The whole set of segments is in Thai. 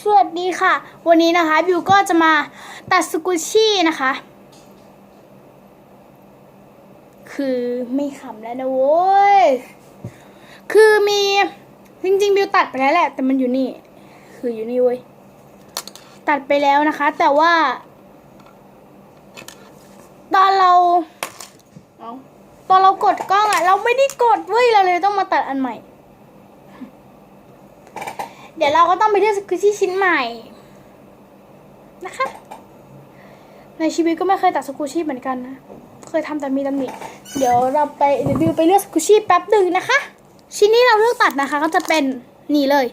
สวัสดีค่ะ วันนี้นะคะบิวก็จะมาตัดสกุชชี่นะคะ คือไม่ขำแล้วนะโว้ย คือมีจริงๆบิวตัดไปแล้วแหละ แต่มันอยู่นี่ คืออยู่นี่เว้ย ตัดไปแล้วนะคะ แต่ว่า ตอนเราเอาตอนเรากดกล้องอะเราไม่ได้กดเว้ยเราเลยต้องมาตัดอันใหม่ เดี๋ยวเราก็ต้องไปเลือกสกุชชี่ชิ้นใหม่นะคะ ในชีวิตก็ไม่เคยตัดสกุชชี่เหมือนกันนะ เคยทำแต่มีตำหนิ เดี๋ยวเราไปเดี๋ยวบิวไปเลือกสกุชชี่แป๊บหนึ่งนะคะ ชิ้นนี้เราเลือกตัดนะคะ ก็จะเป็นนี่เลย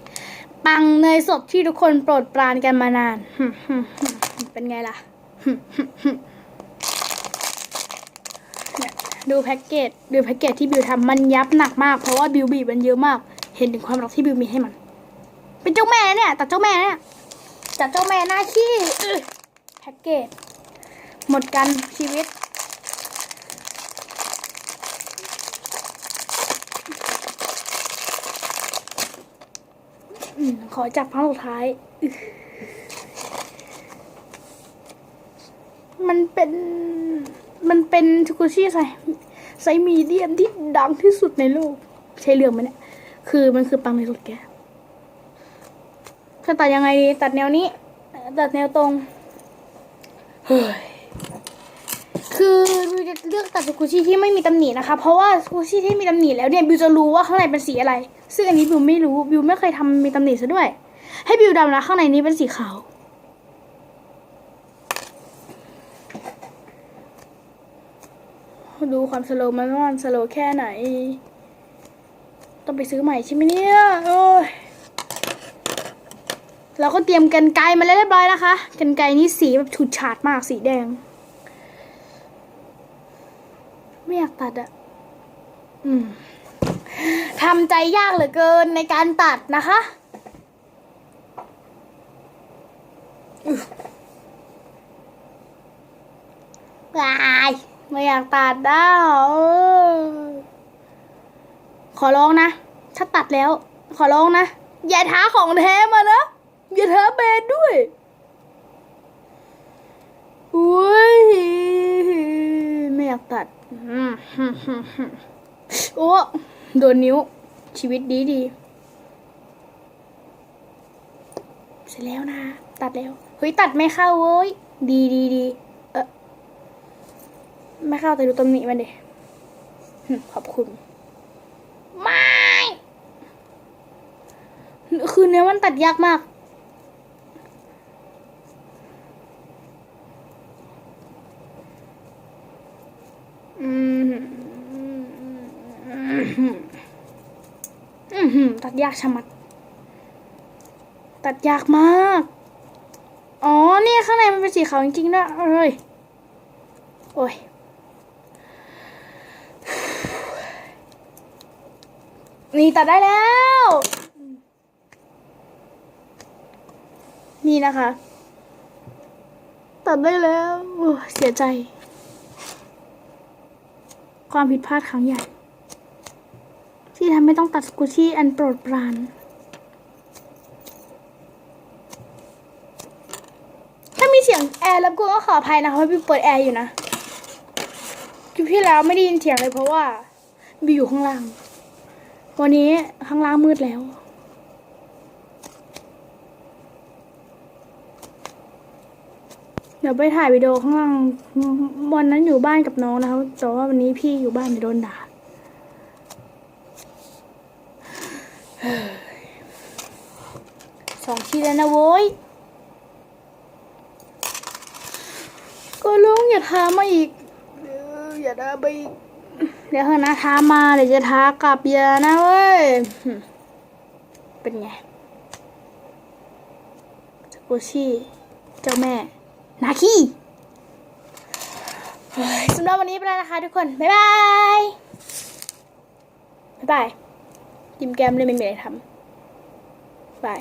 ปังเนยสดที่ทุกคนโปรดปรานกันมานาน เป็นไงล่ะ ดูแพ็กเกจ ดูแพ็กเกจที่บิวทำมันยับหนักมาก เพราะว่าบิวบีบมันเยอะมาก เห็นถึงความรักที่บิวมีให้มัน เป็นเจ้าแม่เนี่ยตัดเจ้าแม่เนี่ยจัดเจ้าแม่หน้าขี้แพ็กเกจหมดกันชีวิตอขอจับครั้งสุดท้าย มันเป็น มันเป็นชูกุชิไซไซมีเดียมที่ดังที่สุดในโลก ใช่เรื่องไหมเนี่ย คือมันคือปังในสุดแก จะตัดยังไงดี ตัดแนวนี้ ตัดแนวตรงเฮ้ยคือบิวจะเลือกตัดสกุชี่ที่ไม่มีตำหนินะคะ เพราะว่าสกุชี่ที่มีตำหนิแล้วเนี่ยบิวจะรู้ว่าข้างในเป็นสีอะไร ซึ่งอันนี้บิวไม่รู้บิวไม่เคยทำมีตำหนิซะด้วย ให้บิวดำนะข้างในนี้เป็นสีขาวดูความสโลว์มันว่ามันสโลว์แค่ไหน ต้องไปซื้อใหม่ใช่ไหมเนี่ยโอ้ย เราก็เตรียมกันไกมาแล้วเรียบร้อยนะคะกันไกนี้สีแบบฉูดฉาดมากสีแดง ไม่อยากตัดอะอืมทำใจยากเหลือเกินในการตัดนะคะอุ๊ยวายไม่อยากตัดด้วขอร้องนะ ถ้าตัดแล้ว ขอร้องนะ อย่าท้าของแท้มานะ อย่าท้าแบรนด์ด้วยอุ้ยไม่อยากตัดอืมโอ้โดนนิ้ว ชีวิตดีดี เสร็จแล้วนะ ตัดแล้ว เฮ้ย ตัดไม่เข้าเว้ย ดีดีดีเออไม่เข้าแต่ดูตำหนิมันดิหึขอบคุณ ไม่ คือเนื้อมันตัดยากมาก อืมอืม ตัดยากชะมัด ตัดยากมาก อ๋อ นี่ข้างในมันเป็นสีขาวจริงๆด้วยเอ้ย โอ้ย นี่ตัดได้แล้ว นี่นะคะ ตัดได้แล้ว เสียใจ ความผิดพลาดครั้งใหญ่ ที่ทำให้ต้องตัดสกูชี่อันโปรดปราน ถ้ามีเสียงแอร์แล้วก็ขออภัยนะคะเพราะบิวเปิดแอร์อยู่นะคลิปที่แล้วไม่ได้ยินเสียงเลยเพราะว่าบิวอยู่ข้างล่าง วันนี้ข้างล่างมืดแล้วเดี๋ยวไปถ่ายวิดีโอข้างล่างวันนั้นอยู่บ้านกับน้องนะคะแต่ว่าวันนี้พี่อยู่บ้านเดี๋ยวโดนด่า สองทีแล้วนะโว้ยก็ลุงอย่าทามาอีกเอออย่าทาไปอีกเดี๋ยวเถอะนะทามาเดี๋ยวจะทากลับอย่านะเว้ยหึเป็นไงสกุชี่เจ้าแม่ นาคีเฮ้ยสำหรับวันนี้ไปแล้วนะคะทุกคน บ๊ายบาย บ๊ายบาย ยิ้มแก้มเลยไม่มีอะไรทำบาย